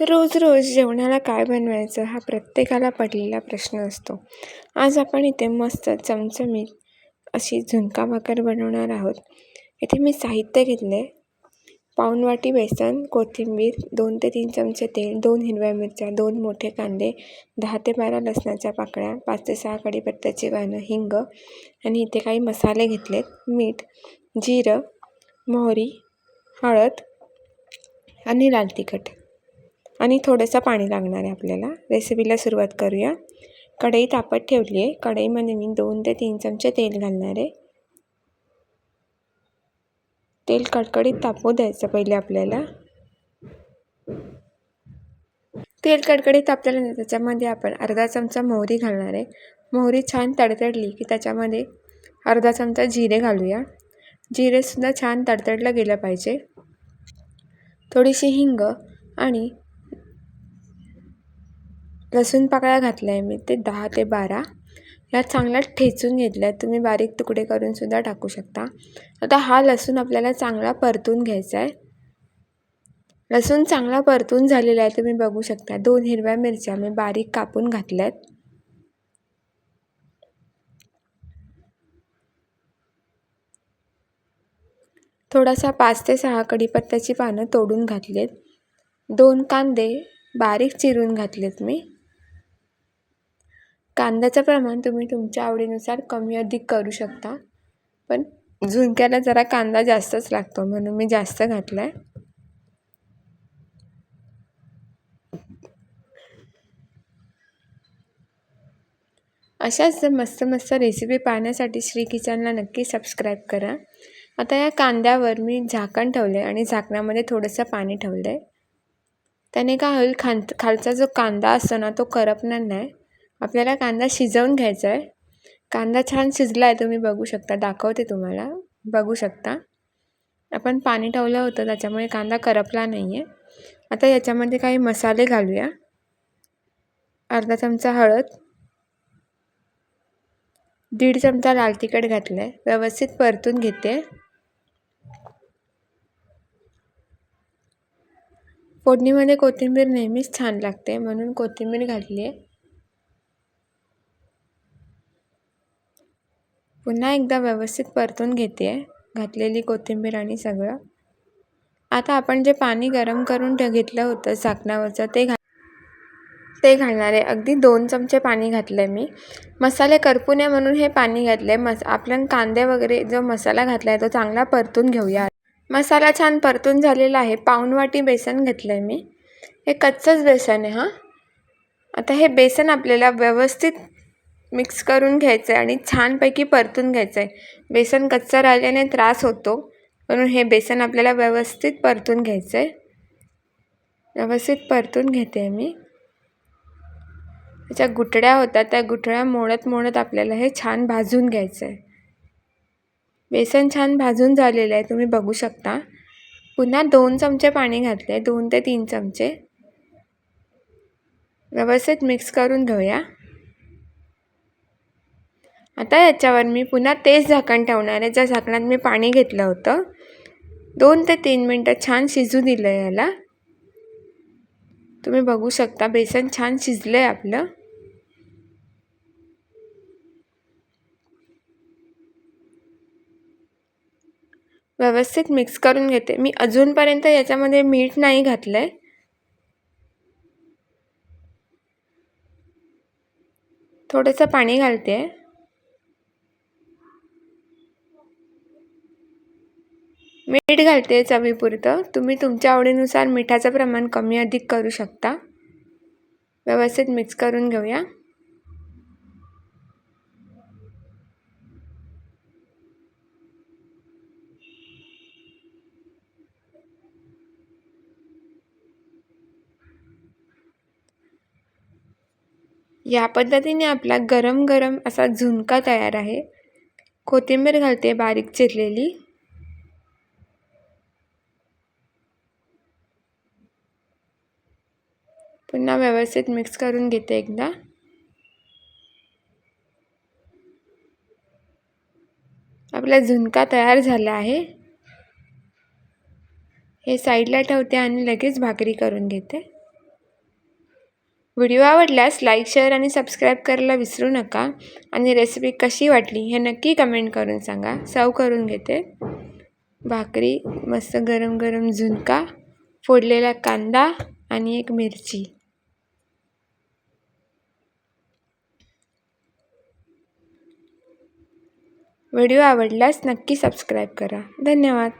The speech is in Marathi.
रोज रोज जेवणाला काय बनवायचं हा प्रत्येकाला पडलेला प्रश्न असतो. आज आपण इथे मस्त चमचमीत अशी झुणका भाकर बनवणार आहोत. इथे मी साहित्य घेतले पाऊण वाटी बेसन कोथिंबीर दोन ते तीन चमचे तेल दोन हिरव्या मिरच्या दोन मोठे कांदे दहा ते बारा लसणाच्या पाकळ्या पाच ते सहा कडीपत्त्याची पानं हिंग आणि इथे काही मसाले घेतलेत. मीठ जिरं मोहरी हळद आणि लाल तिखट. आणि थोडंसं पाणी लागणार आहे आपल्याला. रेसिपीला सुरुवात करूया. कढई तापत ठेवली आहे. कढईमध्ये मी दोन ते तीन चमचे तेल घालणार आहे. तेल कडकडीत तापू द्यायचं पहिले आपल्याला. तेल कडकडीत तापल्यानंतर त्याच्यामध्ये आपण अर्धा चमचा मोहरी घालणार आहे. मोहरी छान तडतडली की त्याच्यामध्ये अर्धा चमचा जिरे घालूया. जिरेसुद्धा छान तडतडलं गेलं पाहिजे. थोडीशी हिंग आणि लसूण पाकळ्या घातल्या आहे मी ते दहा ते बारा. ह्या चांगल्या ठेचून घेतल्या. आहेत तुम्ही बारीक तुकडे करूनसुद्धा टाकू शकता. आता हा लसूण आपल्याला चांगला परतून घ्यायचा आहे. लसूण चांगला परतून झालेला आहे तुम्ही बघू शकता. दोन हिरव्या मिरच्या मी बारीक कापून घातल्या आहेत थोडासा पाच ते सहा कढीपत्त्याची पानं तोडून घातली आहेत दोन कांदे बारीक चिरून घातलेत मी. कांद्याचं प्रमाण तुम्ही तुमच्या आवडीनुसार कमी अधिक करू शकता. पण झुणक्याला जरा कांदा जास्तच लागतो म्हणून मी जास्त घातला आहे अशाच मस्त मस्त रेसिपी पाहण्यासाठी श्री किचनला नक्की सबस्क्राईब करा. आता या कांद्यावर मी झाकण ठेवलं आहे आणि झाकणामध्ये थोडंसं पाणी ठेवलं आहे त्याने काय होईल खां खालचा जो कांदा असतो ना तो करपणार नाही. आपल्याला कांदा शिजवून घ्यायचा आहे. कांदा छान शिजला आहे तुम्ही बघू शकता. दाखवते तुम्हाला. बघू शकता. आपण पाणी ठेवलं होतं त्याच्यामुळे कांदा करपला नाही आहे आता याच्यामध्ये काही मसाले घालूया. अर्धा चमचा हळद. दीड चमचा लाल तिखट घातलं आहे व्यवस्थित परतून घेते. फोडणीमध्ये कोथिंबीर नेहमीच छान लागते म्हणून कोथिंबीर घातली आहे पुन्हा एकदा व्यवस्थित परतून घेते आहे घातलेली कोथिंबीर आणि सगळं. आता आपण जे पाणी गरम करून घेतलं होतं झाकणावरचं ते घा ते घालणार आहे. अगदी दोन चमचे पाणी घातलं आहे मी. मसाले करपू नये म्हणून हे पाणी घातलं आहे मस आपण कांदे वगैरे जो मसाला घातला आहे तो चांगला परतून घेऊया. मसाला छान परतून झालेला आहे. पाऊण वाटी बेसन घेतलं आहे मी. हे कच्चंच बेसन आहे हां. आता हे बेसन आपल्याला व्यवस्थित मिक्स करून घ्यायचं आहे आणि छानपैकी परतून घ्यायचं आहे. बेसन कच्चं राहिल्याने त्रास होतो म्हणून हे बेसन आपल्याला व्यवस्थित परतून घ्यायचं आहे. व्यवस्थित परतून घेते आहे मी. त्याच्या गुठळ्या होतात त्या गुठळ्या मोडत मोडत आपल्याला हे छान भाजून घ्यायचं आहे. बेसन छान भाजून झालेलं आहे तुम्ही बघू शकता. पुन्हा दोन चमचे पाणी घातले दोन ते तीन चमचे. व्यवस्थित मिक्स करून घेऊया आता याच्यावर मी पुन्हा तेच झाकण ठेवणार आहे. ज्या झाकणात मी पाणी घेतलं होतं दोन ते तीन मिनटं छान शिजू दिलं आहे याला. तुम्ही बघू शकता बेसन छान शिजलं आहे आपलं. व्यवस्थित मिक्स करून घेते. मी अजूनपर्यंत याच्यामध्ये मीठ नाही घातलं आहे थोडंसं पाणी घालते. आहे मीठ घालते चवीपुरतं. तुम्ही तुमच्या आवडीनुसार मिठाचं प्रमाण कमी अधिक करू शकता. व्यवस्थित मिक्स करून घेऊया. या पद्धतीने आपला गरम गरम असा झुणका तयार आहे. कोथिंबीर घालते बारीक चिरलेली. पुन्हा व्यवस्थित मिक्स करून घेते एकदा. आपला झुणका तयार झाला आहे. हे साईडला ठेवते आणि लगेच भाकरी करून घेते. व्हिडिओ आवडल्यास लाईक शेअर आणि सबस्क्राईब करायला विसरू नका. आणि रेसिपी कशी वाटली हे नक्की कमेंट करून सांगा. सर्व करून घेते. भाकरी मस्त गरम गरम झुणका फोडलेला कांदा आणि एक मिरची. व्हिडिओ आवडल्यास नक्की सबस्क्राईब करा. धन्यवाद.